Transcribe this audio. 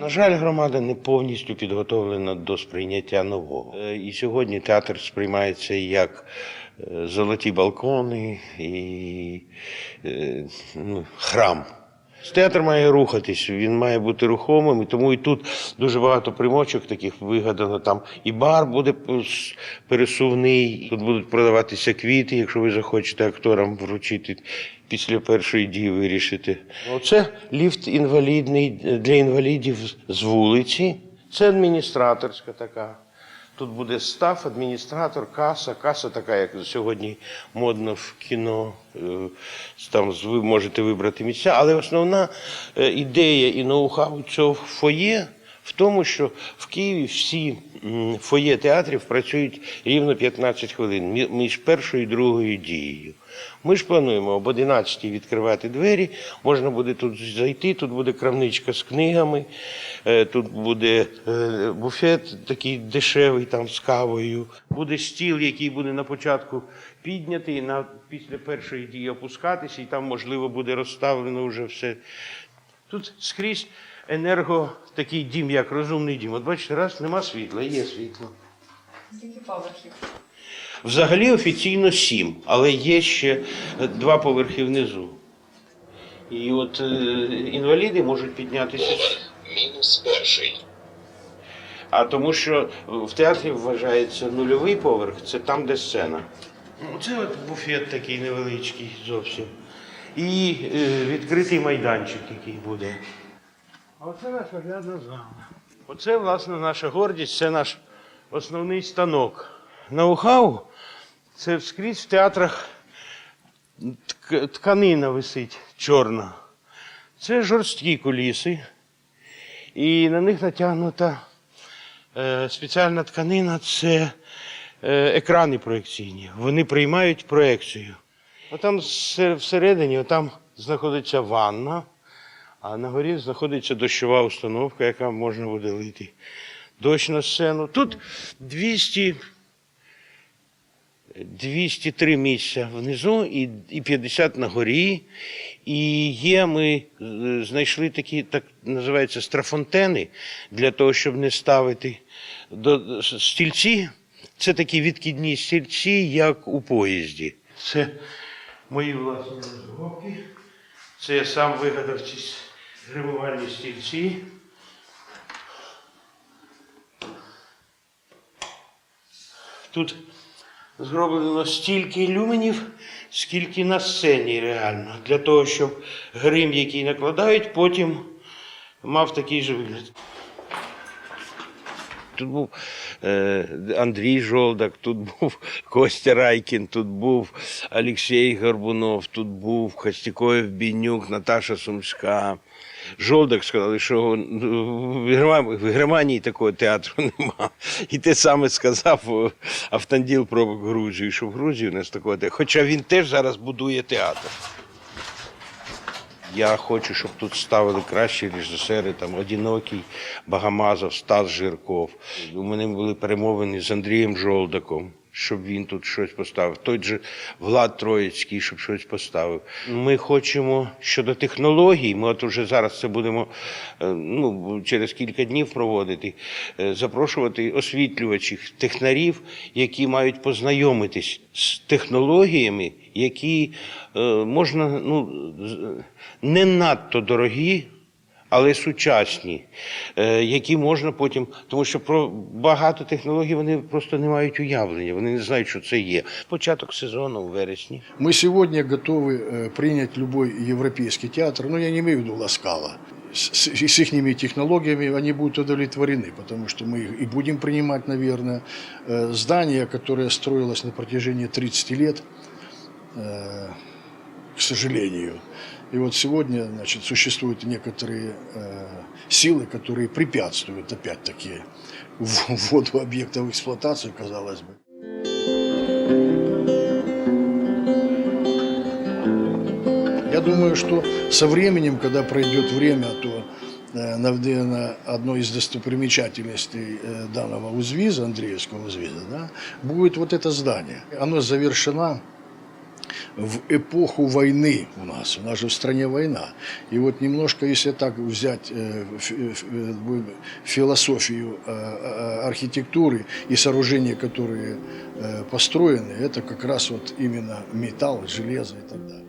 На жаль, громада не повністю підготовлена до сприйняття нового. Е, І сьогодні театр сприймається як е, золоті балкони і е, ну, храм. Театр має рухатись, він має бути рухомим, і тому і тут дуже багато примочок таких вигадано. Там і бар буде пересувний, тут будуть продаватися квіти, якщо ви захочете акторам вручити після першої дії вирішити. Оце ліфт інвалідний для інвалідів з вулиці. Це адміністраторська така. Тут буде став, адміністратор, каса. Каса така, як сьогодні модно в кіно. Е, Там ви можете вибрати місця. Але основна е, ідея і ноу-хау цього фоє в тому, що в Києві всі фоє театрів працюють рівно 15 хвилин між першою і другою дією. Ми ж плануємо об 11 відкривати двері. Можна буде тут зайти, тут буде крамничка з книгами, е, тут буде е, буфет такий дешевий там з кавою. Буде стіл, який буде на початку піднятий, на після першої дії опускатися, і там можливо буде розставлено вже все. Тут скрізь енерго такий дім, як розумний дім. От бачите, раз нема світла, є світло. Скільки поверхів? Взагалі офіційно сім, але є ще е, два поверхи внизу. І от е, інваліди можуть піднятися. Мінус перший. А тому що в театрі вважається нульовий поверх, це там, де сцена. Це от буфет такий невеличкий зовсім. І е, відкритий майданчик, який буде. А оце наша глядна зала. Оце, власне, наша гордість, це наш основний станок. Ноу-хау це скрізь в театрах тк- тканина висить чорна. Це жорсткі куліси. І на них натягнута е, спеціальна тканина це е, екрани проекційні. Вони приймають проекцію. Отам все- всередині отам знаходиться ванна, а на горі знаходиться дощова установка, яка можна буде лити дощ на сцену. Тут 200, 203 місця внизу і, і 50 на горі. І є, ми е, знайшли такі, так називаються страфонтени, для того, щоб не ставити до, стільці. Це такі відкидні стільці, як у поїзді. Це мої власні розробки. Це я сам вигадав ці гримувальні стільці. Тут зроблено стільки люменів, скільки на сцені реально, для того, щоб грим, який накладають, потім мав такий же вигляд. Тут був е, Андрій Жолдак, тут був Костя Райкін, тут був Олексій Горбунов, тут був Костякоєв Бінюк, Наташа Сумська. Жолдак сказали, що ну, в Германії такого театру нема. І те саме сказав е, Автанділ про Грузію, що в Грузії у нас такого театру. Хоча він теж зараз будує театр. Я хочу, щоб тут ставили кращі режисери, там Одинокий, Багамазов, Стас Жирков. У мене були перемовини з Андрієм Жолдаком, щоб він тут щось поставив. Той же Влад Троїцький, щоб щось поставив. Ми хочемо щодо технологій, ми от уже зараз це будемо е, ну, через кілька днів проводити, е, запрошувати освітлювачів, технарів, які мають познайомитись з технологіями, які е, можна ну, з- не надто дорогі, але сучасні, е, які можна потім, тому що про багато технологій вони просто не мають уявлення, вони не знають, що це є. Початок сезону у вересні. Мы сегодня готовы э, принять любой европейский театр, но я не имею в виду Ласкала. С, с, с их технологиями они будут удовлетворены, потому что мы их и будем принимать, наверное. Э, Здание, которое строилось на протяжении 30 лет, э, К сожалению. И вот сегодня значит, существуют некоторые э, силы, которые препятствуют, опять-таки, вводу объектов в эксплуатацию, казалось бы. Я думаю, что со временем, когда пройдет время, то, э, наверное, одной из достопримечательностей э, данного узвиза, Андреевского узвиза, да, будет вот это здание. Оно завершено в эпоху войны у нас. У нас же в стране война. И вот немножко, если так взять э, ф- ф- э, философию э, э, архитектуры и сооружения, которые э, построены, это как раз вот именно металл, железо и так далее.